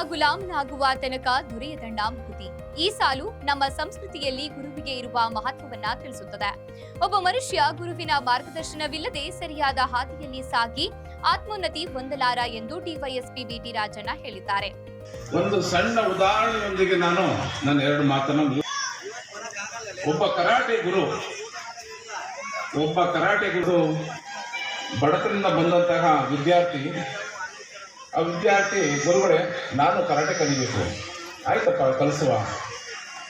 ರಾಮನಾಗುವ ತನಕ ದೊರೆಯದಣ್ಣ ಮುಕ್ತಿ. ಈ ಸಾಲು ನಮ್ಮ ಸಂಸ್ಕೃತಿಯಲ್ಲಿ ಗುರುವಿಗೆ ಇರುವ ಮಹತ್ವವನ್ನ ತಿಳಿಸುತ್ತದೆ. ಒಬ್ಬ ಮನುಷ್ಯ ಗುರುವಿನ ಮಾರ್ಗದರ್ಶನವಿಲ್ಲದೆ ಸರಿಯಾದ ಹಾದಿಯಲ್ಲಿ ಸಾಗಿ ಆತ್ಮೋನ್ನತಿ ಹೊಂದಲಾರ ಎಂದು ಡಿವೈಎಸ್ಪಿ ಬಿಟಿ ರಾಜಣ್ಣ ಹೇಳಿದ್ದಾರೆ. ಒಂದು ಸಣ್ಣ ಉದಾಹರಣೆಯೊಂದಿಗೆ ನಾನು ನನ್ನ ಎರಡು ಮಾತನ್ನು ಒಬ್ಬ ಕರಾಟೆ ಗುರು, ಒಬ್ಬ ಕರಾಟೆ ಗುರು ಬಡತನದಿಂದ ಬಂದಂತಹ ವಿದ್ಯಾರ್ಥಿ ಆ ವಿದ್ಯಾರ್ಥಿ, ಗುರುಗಳೇ, ನಾನು ಕರಾಟೆ ಕಲಿಬೇಕು. ಆಯ್ತಪ್ಪ, ಕಲಿಸುವ.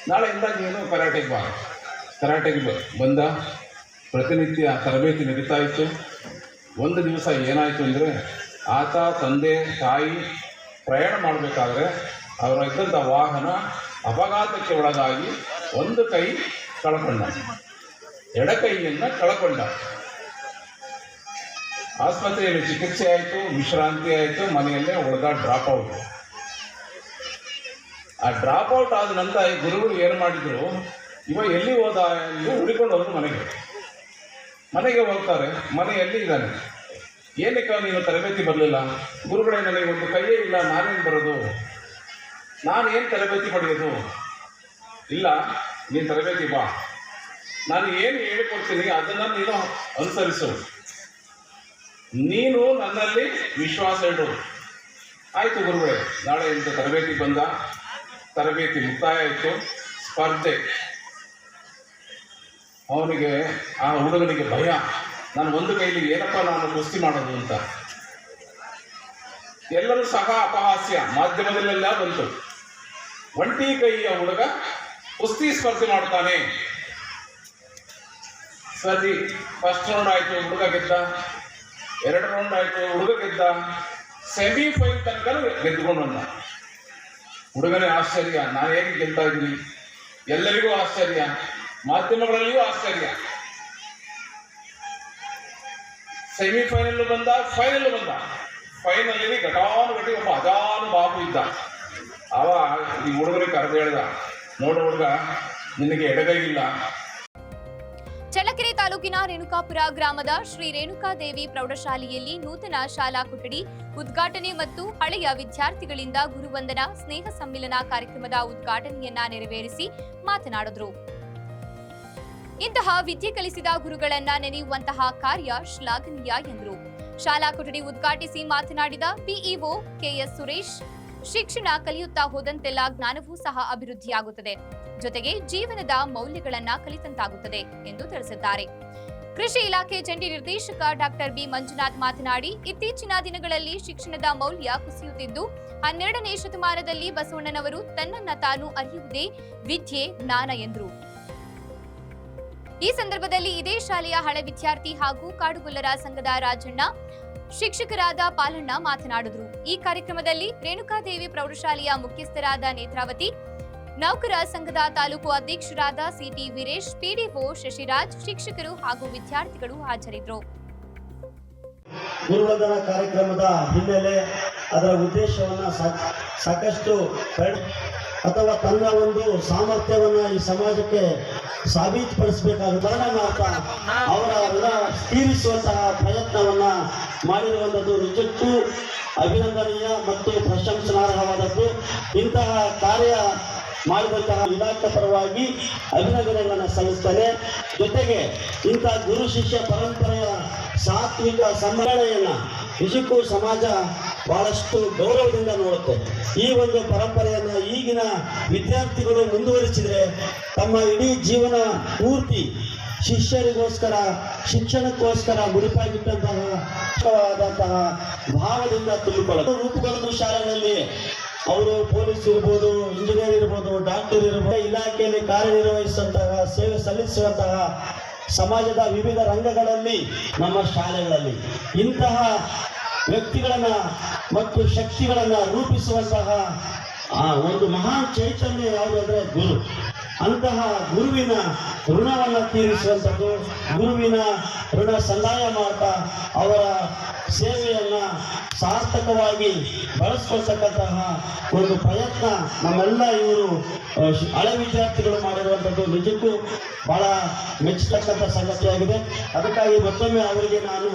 ನಾಳೆಯಿಂದ ನೀನು ಕರಾಟೆಗೆ ಬಾ. ಕರಾಟೆಗೆ ಬಂದ. ಪ್ರತಿನಿತ್ಯ ತರಬೇತಿ ನಡೀತಾ ಇತ್ತು. ಒಂದು ದಿವಸ ಏನಾಯಿತು ಅಂದರೆ, ಆತ, ತಂದೆ, ತಾಯಿ ಪ್ರಯಾಣ ಮಾಡಬೇಕಾದ್ರೆ ಅವರ ಇದ್ದಂಥ ವಾಹನ ಅಪಘಾತಕ್ಕೆ ಒಳಗಾಗಿ ಒಂದು ಕೈ ಕಳ್ಕೊಂಡ. ಎಡಕೈಯನ್ನು ಕಳ್ಕೊಂಡ. ಆಸ್ಪತ್ರೆಯಲ್ಲಿ ಚಿಕಿತ್ಸೆ ಆಯಿತು, ವಿಶ್ರಾಂತಿ ಆಯಿತು, ಮನೆಯಲ್ಲೇ ಉಳಿದ ಡ್ರಾಪ್ ಔಟ್ ಆ ಡ್ರಾಪ್ ಔಟ್ ಆದ ನಂತರ ಗುರುಗಳು ಏನು ಮಾಡಿದ್ರು, ಇವ ಎಲ್ಲಿ ಹೋದ ಎಂದು ಹುಡುಕೊಂಡು ಹೋದ್ರು ಮನೆಗೆ. ಮನೆಗೆ ಹೋಗ್ತಾರೆ ಮನೆಯಲ್ಲಿ ಇದ್ದಾನೆ? ಏನಕ್ಕೆ ನೀನು ತರಬೇತಿ ಬರಲಿಲ್ಲ? ಗುರುಗಳೇ ನನಗೆ ಒಂದು ಕೈಯೇ ಇಲ್ಲ ನಾನೇನು ಬರೋದು? ನಾನು ಏನು ತರಬೇತಿ ಪಡೆಯೋದು? ಇಲ್ಲ, ನೀನು ತರಬೇತಿ ಬಾ. ನಾನು ಏನು ಹೇಳಿಕೊಡ್ತೀನಿ, ಅದನ್ನು ನೀನು ಅನುಸರಿಸು. ನೀನು ನನ್ನಲ್ಲಿ ವಿಶ್ವಾಸ ಇಡು. ಆಯಿತು ಗುರುಗಳೇ ಇಂಥ ತರಬೇತಿ ಬಂದ, ತರಬೇತಿ ಮುಕ್ತಾಯ ಆಯಿತು, ಸ್ಪರ್ಧೆ. ಅವನಿಗೆ, ಆ ಹುಡುಗನಿಗೆ ಭಯ. ನಾನು ಒಂದು ಕೈಲಿ ಏನಪ್ಪ ನಾನು ಕುಸ್ತಿ ಮಾಡೋದು ಅಂತ. ಎಲ್ಲರೂ ಸಹ ಅಪಹಾಸ್ಯ. ಮಾಧ್ಯಮದಲ್ಲೆಲ್ಲ ಬಂತು. ಒಂಟಿ ಕೈಯ ಹುಡುಗ ಕುಸ್ತಿ ಸ್ಪರ್ಧೆ ಮಾಡ್ತಾನೆ. ಸರಿ ಫಸ್ಟ್ ರೌಂಡ್ ಆಯ್ತು, ಹುಡುಗ ಗೆದ್ದ. ಎರಡು ರೌಂಡ್ ಆಯ್ತು, ಹುಡುಗ ಗೆದ್ದ. ಸೆಮಿಫೈನಲ್ ತನಕ ಗೆದ್ದುಕೊಂಡು ಬಂದ. ಹುಡುಗನೇ ಆಶ್ಚರ್ಯ, ನಾನು ಹೇಗೆ ಗೆಲ್ತಾ ಇದ್ದೀನಿ? ಎಲ್ಲರಿಗೂ ಆಶ್ಚರ್ಯ, ಮಾಧ್ಯಮಗಳಲ್ಲಿಯೂ ಆಶ್ಚರ್ಯ. ಸೆಮಿಫೈನಲ್ ಬಂದ ಫೈನಲ್ ಬಂದ. ಫೈನಲ್ ಘಟಾನುಘಟಿ ಒಬ್ಬ ಅಜಾನು ಬಾಬು ಇದ್ದ. ಅವ ಈ ಹುಡುಗರಿಗೆ ಕರೆದು ಹೇಳ್ದ, ನೋಡು ಹುಡುಗ, ನಿನಗೆ ಎಡಗೈಗಿಲ್ಲ. ಚಳ್ಳಕೆರೆ ತಾಲೂಕಿನ ರೇಣುಕಾಪುರ ಗ್ರಾಮದ ಶ್ರೀ ರೇಣುಕಾದೇವಿ ಪ್ರೌಢಶಾಲೆಯಲ್ಲಿ ನೂತನ ಶಾಲಾ ಕೊಠಡಿ ಉದ್ಘಾಟನೆ ಮತ್ತು ಹಳೆಯ ವಿದ್ಯಾರ್ಥಿಗಳಿಂದ ಗುರುವಂದನ ಸ್ನೇಹ ಸಮ್ಮಿಲನ ಕಾರ್ಯಕ್ರಮದ ಉದ್ಘಾಟನೆಯನ್ನ ನೆರವೇರಿಸಿ ಮಾತನಾಡಿದರು. ಇಂತಹ ವಿದ್ಯೆ ಕಲಿಸಿದ ಗುರುಗಳನ್ನ ನೆನೆಯುವಂತಹ ಕಾರ್ಯ ಶ್ಲಾಘನೀಯ ಎಂದರು. ಶಾಲಾ ಕೊಠಡಿ ಉದ್ಘಾಟಿಸಿ ಮಾತನಾಡಿದ ಬಿಇಒ ಕೆಎಸ್ ಸುರೇಶ್, ಶಿಕ್ಷಣ ಕಲಿಯುತ್ತಾ ಹೋದಂತೆಲ್ಲ ಜ್ಞಾನವೂ ಸಹ ಅಭಿವೃದ್ಧಿಯಾಗುತ್ತದೆ. ಜೊತೆಗೆ ಜೀವನದ ಮೌಲ್ಯಗಳನ್ನ ಕಲಿತಂತಾಗುತ್ತದೆ ಎಂದು ತಿಳಿಸಿದ್ದಾರೆ. ಕೃಷಿ ಇಲಾಖೆ ಜಂಟಿ ನಿರ್ದೇಶಕ ಡಾಕ್ಟರ್ ಬಿ ಮಂಜುನಾಥ್ ಮಾತನಾಡಿ, ಇತ್ತೀಚಿನ ದಿನಗಳಲ್ಲಿ ಶಿಕ್ಷಣದ ಮೌಲ್ಯ ಕುಸಿಯುತ್ತಿದ್ದು, ಹನ್ನೆರಡನೇ ಶತಮಾನದಲ್ಲಿ ಬಸವಣ್ಣನವರು ತನ್ನನ್ನ ತಾನು ಅರಿಯುವುದೇ ವಿದ್ಯೆ, ಜ್ಞಾನ ಎಂದರು. ಈ ಸಂದರ್ಭದಲ್ಲಿ ಇದೇ ಶಾಲೆಯ ಹಳೆ ವಿದ್ಯಾರ್ಥಿ ಹಾಗೂ ಕಾಡುಗೊಲ್ಲರ ಸಂಘದ ರಾಜಣ್ಣ, ಶಿಕ್ಷಕರಾದ ಪಾಲಣ್ಣ ಮಾತನಾಡಿದರು. ಈ ಕಾರ್ಯಕ್ರಮದಲ್ಲಿ ರೇಣುಕಾದೇವಿ ಪ್ರೌಢಶಾಲೆಯ ಮುಖ್ಯಸ್ಥರಾದ ನೇತ್ರಾವತಿ ನೌಕರ ಸಂಘದ ತಾಲೂಕು ಅಧ್ಯಕ್ಷರಾದ ಸಿಟಿ ವೀರೇಶ್, ಪಿಡಿಒ ಶಶಿರಾಜ್, ಶಿಕ್ಷಕರು ಹಾಗೂ ವಿದ್ಯಾರ್ಥಿಗಳು ಹಾಜರಿದ್ದರು. ಗುರುವಂದನ ಕಾರ್ಯಕ್ರಮದ ಹಿನ್ನೆಲೆ ಅದರ ಉದ್ದೇಶವನ್ನ ಸಾಕಷ್ಟು ಅಥವಾ ತನ್ನ ಒಂದು ಸಾಮರ್ಥ್ಯವನ್ನ ಈ ಸಮಾಜಕ್ಕೆ ಸಾಬೀತುಪಡಿಸಬೇಕಾದ ನಾವು ಅವರ ತೀರಿಸುವಂತಹ ಪ್ರಯತ್ನವನ್ನ ಮಾಡಿರುವಂಥದ್ದು ನಿಜಕ್ಕೂ ಅಭಿನಂದನೀಯ ಮತ್ತು ಪ್ರಶಂಸನಾರ್ಹವಾದದ್ದು. ಇಂತಹ ಕಾರ್ಯ ಮಾಡಿದಂತಹ ಇಲಾಖೆ ಪರವಾಗಿ ಅಭಿನಂದನೆಗಳನ್ನು ಸಲ್ಲಿಸ್ತಾರೆ. ಜೊತೆಗೆ ಇಂಥ ಗುರು ಶಿಷ್ಯ ಪರಂಪರೆಯ ಸಾತ್ವಿಕ ಸಮ್ಮೇಳನೆಯನ್ನ ನಿಜಕ್ಕೂ ಸಮಾಜ ಬಹಳಷ್ಟು ಗೌರವದಿಂದ ನೋಡುತ್ತೆ. ಈ ಒಂದು ಪರಂಪರೆಯನ್ನ ಈಗಿನ ವಿದ್ಯಾರ್ಥಿಗಳು ಮುಂದುವರಿಸಿದರೆ ತಮ್ಮ ಇಡೀ ಜೀವನ ಪೂರ್ತಿ ಶಿಷ್ಯರಿಗೋಸ್ಕರ, ಶಿಕ್ಷಣಕ್ಕೋಸ್ಕರ ಮುಡಿಪಾಗಿಟ್ಟಂತಹ ಆದಂತಹ ಭಾವದಿಂದ ತುಂಬಿಕೊಳ್ಳಲು ರೂಪುಗಳನ್ನು ಶಾಲೆಗಳಲ್ಲಿ ಅವರು ಪೊಲೀಸ್ ಇರ್ಬೋದು, ಇಂಜಿನಿಯರ್ ಇರ್ಬೋದು ಇಲಾಖೆಯಲ್ಲಿ ಕಾರ್ಯನಿರ್ವಹಿಸುವಂತಹ, ಸೇವೆ ಸಲ್ಲಿಸುವಂತಹ ಸಮಾಜದ ವಿವಿಧ ರಂಗಗಳಲ್ಲಿ, ನಮ್ಮ ಶಾಲೆಗಳಲ್ಲಿ ಇಂತಹ ವ್ಯಕ್ತಿಗಳನ್ನ ಮತ್ತು ಶಕ್ತಿಗಳನ್ನ ರೂಪಿಸುವಂತಹ ಆ ಒಂದು ಮಹಾನ್ ಚೈತನ್ಯ ಯಾವುದು ಅಂದ್ರೆ ಗುರು. ಅಂತಹ ಗುರುವಿನ ಋಣವನ್ನು ತೀರಿಸುವಂಥದ್ದು, ಗುರುವಿನ ಋಣ ಸಂದಾಯ ಮಾಡ್ತಾ ಅವರ ಸೇವೆಯನ್ನ ಸಾರ್ಥಕವಾಗಿ ಬಳಸ್ಕೊಳ್ತಕ್ಕಂತಹ ಒಂದು ಪ್ರಯತ್ನ ನಮ್ಮೆಲ್ಲ ಇವರು ಹಳೆ ವಿದ್ಯಾರ್ಥಿಗಳು ಮಾಡಿರುವಂಥದ್ದು ನಿಜಕ್ಕೂ ಬಹಳ ಮೆಚ್ಚತಕ್ಕಂಥ ಸಂಗತಿಯಾಗಿದೆ. ಅದಕ್ಕಾಗಿ ಮತ್ತೊಮ್ಮೆ ಅವರಿಗೆ ನಾನು